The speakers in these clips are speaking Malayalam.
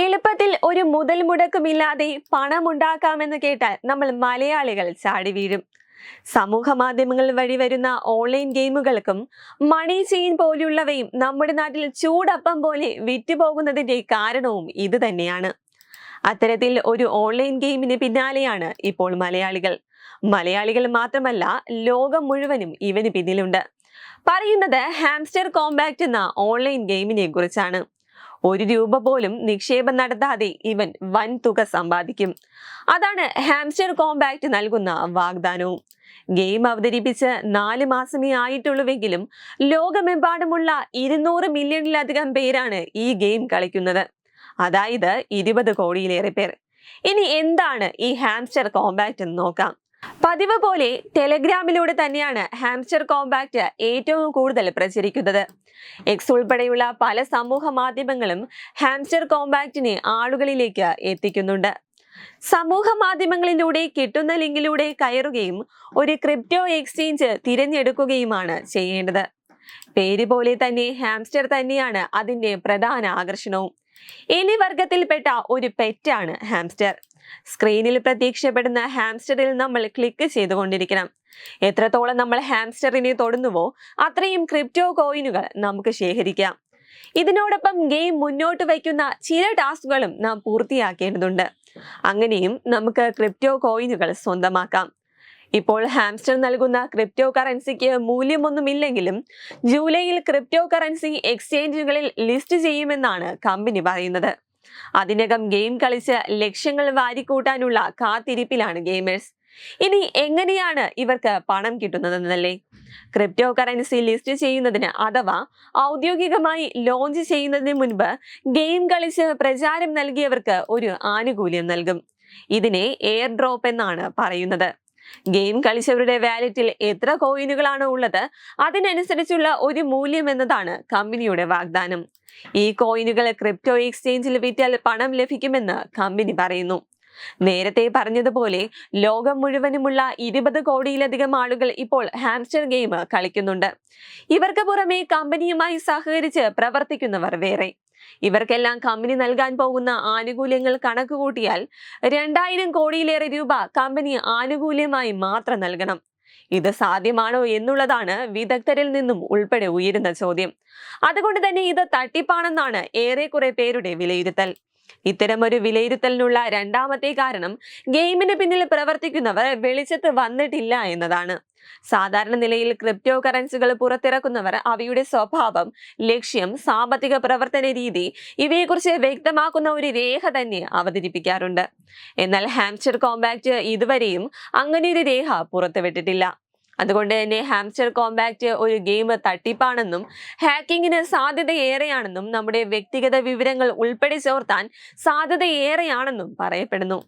എളുപ്പത്തിൽ ഒരു മുതൽ മുടക്കുമില്ലാതെ പണമുണ്ടാക്കാമെന്ന് കേട്ടാൽ നമ്മൾ മലയാളികൾ ചാടി വീഴും. സമൂഹ മാധ്യമങ്ങൾ വഴി വരുന്ന ഓൺലൈൻ ഗെയിമുകൾക്കും മണി ചെയിൻ പോലുള്ളവയും നമ്മുടെ നാട്ടിൽ ചൂടപ്പം പോലെ വിറ്റുപോകുന്നതിന്റെ കാരണവും ഇത് തന്നെയാണ്. അത്തരത്തിൽ ഒരു ഓൺലൈൻ ഗെയിമിന് പിന്നാലെയാണ് ഇപ്പോൾ മലയാളികൾ. മലയാളികൾ മാത്രമല്ല ലോകം മുഴുവനും ഇവന് പിന്നിലുണ്ട്. പറയുന്നത് ഹാംസ്റ്റർ കോമ്പാക്ട് എന്ന ഓൺലൈൻ ഗെയിമിനെ കുറിച്ചാണ്. ഒരു രൂപ പോലും നിക്ഷേപം നടത്താതെ ഇവൻ വൻ തുക സമ്പാദിക്കും. അതാണ് ഹാംസ്റ്റർ കോമ്പാക്ട് നൽകുന്ന വാഗ്ദാനവും. ഗെയിം അവതരിപ്പിച്ച് നാല് മാസമേ ആയിട്ടുള്ളൂവെങ്കിലും ലോകമെമ്പാടുമുള്ള ഇരുന്നൂറ് മില്യണിലധികം പേരാണ് ഈ ഗെയിം കളിക്കുന്നത്. അതായത് ഇരുപത് കോടിയിലേറെ പേർ. ഇനി എന്താണ് ഈ ഹാംസ്റ്റർ കോമ്പാക്ട് എന്ന് നോക്കാം. പതിവ് പോലെ ടെലഗ്രാമിലൂടെ തന്നെയാണ് ഹാംസ്റ്റർ കോമ്പാക്ട് ഏറ്റവും കൂടുതൽ പ്രചരിക്കുന്നത്. എക്സ് ഉൾപ്പെടെയുള്ള പല സമൂഹ മാധ്യമങ്ങളും ഹാംസ്റ്റർ കോമ്പാക്റ്റിനെ ആളുകളിലേക്ക് എത്തിക്കുന്നുണ്ട്. സമൂഹ മാധ്യമങ്ങളിലൂടെ കിട്ടുന്ന ലിങ്കിലൂടെ കയറുകയും ഒരു ക്രിപ്റ്റോ എക്സ്ചേഞ്ച് തിരഞ്ഞെടുക്കുകയുമാണ് ചെയ്യേണ്ടത്. പേര് പോലെ തന്നെ ഹാംസ്റ്റർ തന്നെയാണ് അതിന്റെ പ്രധാന ആകർഷണവും. എലി വർഗത്തിൽപ്പെട്ട ഒരു പെറ്റാണ് ഹാംസ്റ്റർ. സ്ക്രീനിൽ പ്രത്യക്ഷപ്പെടുന്ന ഹാംസ്റ്ററിൽ നമ്മൾ ക്ലിക്ക് ചെയ്തുകൊണ്ടിരിക്കണം. എത്രത്തോളം നമ്മൾ ഹാംസ്റ്ററിനെ തൊടുന്നുവോ അത്രയും ക്രിപ്റ്റോ കോയിനുകൾ നമുക്ക് ശേഖരിക്കാം. ഇതിനോടൊപ്പം ഗെയിം മുന്നോട്ട് വയ്ക്കുന്ന ചില ടാസ്കുകളും നാം പൂർത്തിയാക്കേണ്ടതുണ്ട്. അങ്ങനെയും നമുക്ക് ക്രിപ്റ്റോ കോയിനുകൾ സ്വന്തമാക്കാം. ഇപ്പോൾ ഹാംസ്റ്റർ നൽകുന്ന ക്രിപ്റ്റോ കറൻസിക്ക് മൂല്യമൊന്നുമില്ലെങ്കിലും ജൂലൈയിൽ ക്രിപ്റ്റോ കറൻസി എക്സ്ചേഞ്ചുകളിൽ ലിസ്റ്റ് ചെയ്യുമെന്നാണ് കമ്പനി പറയുന്നത്. അതിനകം ഗെയിം കളിച്ച് ലക്ഷ്യങ്ങൾ വാരിക്കൂട്ടാനുള്ള കാത്തിരിപ്പിലാണ് ഗെയിമേഴ്സ് ഇനി എങ്ങനെയാണ് ഇവർക്ക് പണം കിട്ടുന്നതെന്നല്ലേ? ക്രിപ്റ്റോ കറൻസി ലിസ്റ്റ് ചെയ്യുന്നതിന് അഥവാ ഔദ്യോഗികമായി ലോഞ്ച് ചെയ്യുന്നതിന് മുൻപ് ഗെയിം കളിച്ച് പ്രചാരം നൽകിയവർക്ക് ഒരു ആനുകൂല്യം നൽകും. ഇതിനെ എയർ ഡ്രോപ്പ് എന്നാണ് പറയുന്നത്. ഗെയിം കളിച്ചവരുടെ വാലറ്റിൽ എത്ര കോയിനുകളാണ് ഉള്ളത്? അതിനനുസരിച്ചുള്ള ഒരു മൂല്യം എന്നതാണ് കമ്പനിയുടെ വാഗ്ദാനം. ഈ കോയിനുകൾ ക്രിപ്റ്റോ എക്സ്ചേഞ്ചിൽ വിറ്റാൽ പണം ലഭിക്കുമെന്ന് കമ്പനി പറയുന്നു. നേരത്തെ പറഞ്ഞതുപോലെ ലോകം മുഴുവനുമുള്ള ഇരുപത് കോടിയിലധികം ആളുകൾ ഇപ്പോൾ ഹാംസ്റ്റർ ഗെയിം കളിക്കുന്നുണ്ട്. ഇവർക്ക് പുറമെ കമ്പനിയുമായി സഹകരിച്ച് പ്രവർത്തിക്കുന്നവർ വേറെ. ഇവർക്കെല്ലാം കമ്പനി നൽകാൻ പോകുന്ന ആനുകൂല്യങ്ങൾ കണക്കുകൂട്ടിയാൽ രണ്ടായിരം കോടിയിലേറെ രൂപ കമ്പനി ആനുകൂല്യമായി മാത്രം നൽകണം. ഇത് സാധ്യമാണോ എന്നുള്ളതാണ് വിദഗ്ധരിൽ നിന്നും ഉൾപ്പെടെ ഉയരുന്ന ചോദ്യം. അതുകൊണ്ട് തന്നെ ഇത് തട്ടിപ്പാണെന്നാണ് ഏറെക്കുറെ പേരുടെ വിലയിരുത്തൽ. ഇത്തരമൊരു വിലയിരുത്തലിനുള്ള രണ്ടാമത്തെ കാരണം ഗെയിമിന് പിന്നിൽ പ്രവർത്തിക്കുന്നവർ വെളിച്ചത്ത് വന്നിട്ടില്ല എന്നതാണ്. സാധാരണ നിലയിൽ ക്രിപ്റ്റോ കറൻസികൾ പുറത്തിറക്കുന്നവർ അവയുടെ സ്വഭാവം ലക്ഷ്യം സാമ്പത്തിക പ്രവർത്തന രീതി ഇവയെക്കുറിച്ച് വ്യക്തമാക്കുന്ന ഒരു രേഖ തന്നെ അവതരിപ്പിക്കാറുണ്ട്. എന്നാൽ ഹാംസ്റ്റർ കോമ്പാക്ട് ഇതുവരെയും അങ്ങനെയൊരു രേഖ പുറത്തുവിട്ടിട്ടില്ല. അതുകൊണ്ട് തന്നെ ഹാംസ്റ്റർ കോമ്പാക്റ്റ് ഒരു ഗെയിം തട്ടിപ്പാണെന്നും ഹാക്കിങ്ങിന് സാധ്യത ഏറെയാണെന്നും നമ്മുടെ വ്യക്തിഗത വിവരങ്ങൾ ഉൾപ്പെടെ ചോർത്താൻ സാധ്യത ഏറെയാണെന്നും പറയപ്പെടുന്നു.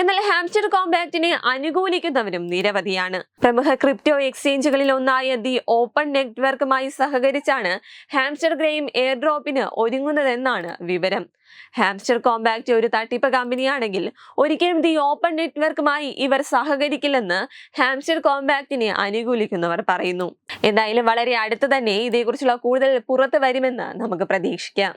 എന്നാൽ ഹാംസ്റ്റർ കോമ്പാക്റ്റിനെ അനുകൂലിക്കുന്നവരും നിരവധിയാണ്. പ്രമുഖ ക്രിപ്റ്റോ എക്സ്ചേഞ്ചുകളിൽ ഒന്നായ ദി ഓപ്പൺ നെറ്റ്വർക്കുമായി സഹകരിച്ചാണ് ഹാംസ്റ്റർ ഗെയിം എയർ ഡ്രോപ്പിന് ഒരുങ്ങുന്നതെന്നാണ് വിവരം. ഹാംസ്റ്റർ കോമ്പാക്റ്റ് ഒരു തട്ടിപ്പ് കമ്പനിയാണെങ്കിൽ ഒരിക്കലും ദി ഓപ്പൺ നെറ്റ്വർക്കുമായി ഇവർ സഹകരിക്കില്ലെന്ന് ഹാംസ്റ്റർ കോമ്പാക്റ്റിനെ അനുകൂലിക്കുന്നവർ പറയുന്നു. എന്തായാലും വളരെ അടുത്ത് തന്നെ ഇതേക്കുറിച്ചുള്ള കൂടുതൽ പുറത്തു വരുമെന്ന് നമുക്ക് പ്രതീക്ഷിക്കാം.